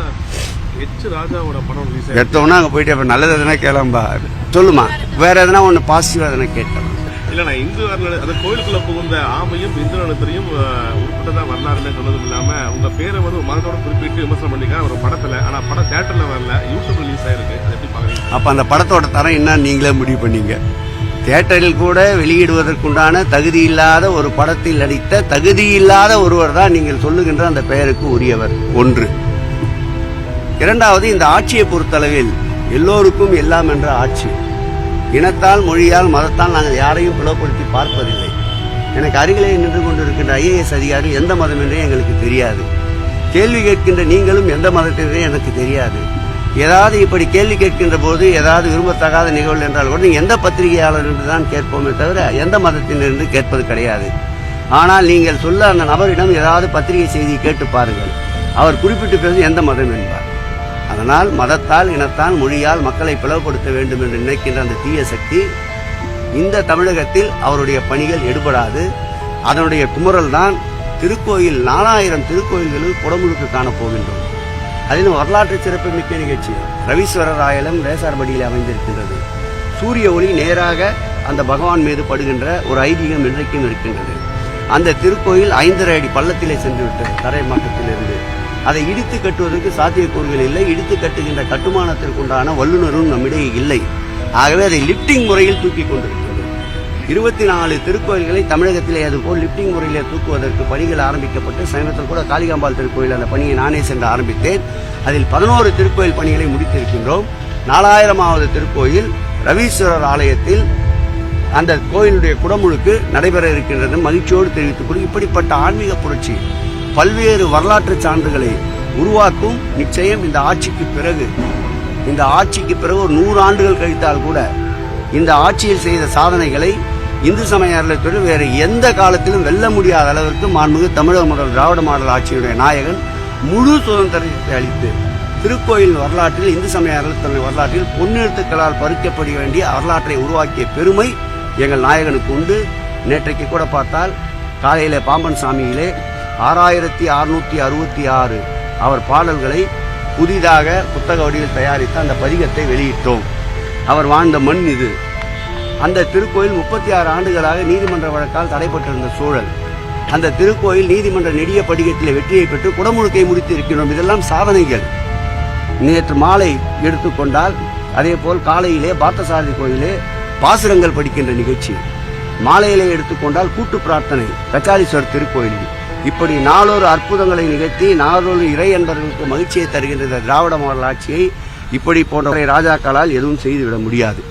Sir. H ராஜாவோட படம் release எடுத்தோன்னா அங்கே போயிட்டு அப்போ நல்லது எதுனா கேளம்பா. சொல்லுமா. வேற எதனா ஒன்று பாசிட்டிவாக எதனா கேட்டேன் இல்ல இந்து அறநிலை- அந்த கோயிலுக்குள்ள புகுந்த ஆமையும் இந்து நலத்திலையும் உட்பட்டதா வரலாறுன்னு சொன்னதும் இல்லாம உங்க பேரை வந்து மதத்தோட குறிப்பிட்டு விமர்சனம் பண்ணிருக்காங்க ஒரு படத்துல ஆனா படம் தியேட்டர்ல வரல. யூடியூப் ரிலீஸ் ஆயிருக்கு. அதை எப்படி பாக்குறீங்க அப்போ அந்த படத்தோட தரம் என்ன? நீங்களே முடிவு பண்ணீங்க. தியேட்டரில் கூட வெளியிடுவதற்குண்டான தகுதி இல்லாத ஒரு படத்தில் நடித்த தகுதி இல்லாத ஒருவர் தான் நீங்கள் சொல்லுகின்ற அந்த பெயருக்கு உரியவர். ஒன்று. இரண்டாவது இந்த ஆட்சியை பொறுத்தளவில் எல்லோருக்கும் எல்லாம் என்ற ஆட்சி. இனத்தால் மொழியால் மதத்தால் நாங்கள் யாரையும் பிளவுபடுத்தி பார்ப்பதில்லை. எனக்கு அருகிலே நின்று கொண்டிருக்கின்ற ஐஏஎஸ் அதிகாரி எந்த மதம் என்றே எங்களுக்கு தெரியாது. கேள்வி கேட்கின்ற நீங்களும் எந்த மதத்தினரே எனக்கு தெரியாது. ஏதாவது இப்படி கேள்வி கேட்கின்ற போது ஏதாவது விரும்பத்தகாத நிகழ்வு என்றால் கூட எந்த பத்திரிகையாளர் என்று தான் கேட்போமே தவிர எந்த மதத்தினர் கேட்பது கிடையாது. ஆனால் நீங்கள் சொல்ல அந்த நபரிடம் ஏதாவது பத்திரிகை செய்தி கேட்டு பாருங்கள். அவர் குறிப்பிட்டு பிறகு எந்த மதம் என்பார். அதனால் மதத்தால் இனத்தால் மொழியால் மக்களை பிளவுபடுத்த வேண்டும் என்று நினைக்கின்ற அந்த தீய சக்தி இந்த தமிழகத்தில் அவருடைய பணிகள் எடுபடாது. அதனுடைய குமுறல் தான் திருக்கோயில் நாலாயிரம் திருக்கோயில்களில் குடமுழுக்கு காணப்போகின்றோம் அதிலும் வரலாற்று சிறப்புமிக்க நிகழ்ச்சி ரவீஸ்வரர் ஆயலம் ரேசார்படியில் அமைந்திருக்கின்றது. சூரிய ஒளி நேராக அந்த பகவான் மீது படுகின்ற ஒரு ஐதீகம் இன்றைக்கும் இருக்கின்றது. அந்த திருக்கோயில் ஐந்தரை அடி பள்ளத்திலே சென்று விட்டது தரை மாற்றத்திலிருந்து அதை இடித்து கட்டுவதற்கு சாத்தியக்கூறுகள் இல்லை. இடித்து கட்டுகின்ற கட்டுமானத்திற்குண்டான வல்லுநரும் நம்மிடையே இல்லை. ஆகவே அதை லிப்டிங் முறையில் தூக்கி கொண்டிருக்கிறது. இருபத்தி நாலு திருக்கோயில்களை தமிழகத்திலே அதுபோல் லிப்டிங் முறையிலே தூக்குவதற்கு பணிகள் ஆரம்பிக்கப்பட்டு சமீபத்தில் கூட காளிகாம்பாள் திருக்கோயில் அந்த பணியை நானே சென்று ஆரம்பித்தேன். அதில் பதினோரு திருக்கோயில் பணிகளை முடித்திருக்கின்றோம். நாலாயிரமாவது திருக்கோயில் ரவீஸ்வரர் ஆலயத்தில் அந்த கோயிலுடைய குடமுழுக்கு நடைபெற இருக்கின்றது மகிழ்ச்சியோடு தெரிவித்துக் கொண்டு இப்படிப்பட்ட ஆன்மீக புரட்சி பல்வேறு வரலாற்று சான்றுகளை உருவாக்கும் நிச்சயம் இந்த ஆட்சிக்கு பிறகு. இந்த ஆட்சிக்கு பிறகு ஒரு நூறு ஆண்டுகள் கழித்தால் கூட இந்த ஆட்சியில் செய்த சாதனைகளை இந்து சமய அறத்துடன் வேறு எந்த காலத்திலும் வெல்ல முடியாத அளவிற்கு மாண்புமிகு தமிழக முதல் திராவிட மாடல் ஆட்சியுடைய நாயகன் முழு சுதந்திரத்தை அளித்து திருக்கோயில் வரலாற்றில் இந்து சமய அறநிலையத்துறை வரலாற்றில் பொன்னெழுத்துக்களால் பறிக்கப்பட வேண்டிய வரலாற்றை உருவாக்கிய பெருமை எங்கள் நாயகனுக்கு உண்டு. நேற்றைக்கு கூட பார்த்தால் காலையிலே பாம்பன் சாமியிலே ஆறாயிரத்தி அறுநூத்தி அறுபத்தி ஆறு. அவர் பாடல்களை புதிதாக புத்தக வடிவில் தயாரித்து அந்த பதிகத்தை வெளியிட்டோம். அவர் வாழ்ந்த மண் இது. அந்த திருக்கோயில் முப்பத்தி ஆறு ஆண்டுகளாக நீதிமன்ற வழக்கால் தடைப்பட்டிருந்த சூழல். அந்த திருக்கோயில் நீதிமன்ற நெடிய படிகத்தில் வெற்றியை பெற்று குடமுழுக்கை முடித்து இருக்கின்றோம் இதெல்லாம் சாதனைகள். நேற்று மாலை எடுத்துக்கொண்டால் அதே போல் காலையிலே பார்த்தசாரதி கோயிலே பாசுரங்கள் படிக்கின்ற நிகழ்ச்சி. மாலையிலே எடுத்துக்கொண்டால் கூட்டு பிரார்த்தனை கச்சாலீஸ்வரர் திருக்கோயிலில். இப்படி நாளொரு அற்புதங்களை நிகழ்த்தி நாளொரு இறை என்பவர்களுக்கு மகிழ்ச்சியை தருகின்ற திராவிட மாடல் ஆட்சியை இப்படி போன்ற ராஜாக்களால் எதுவும் செய்துவிட முடியாது.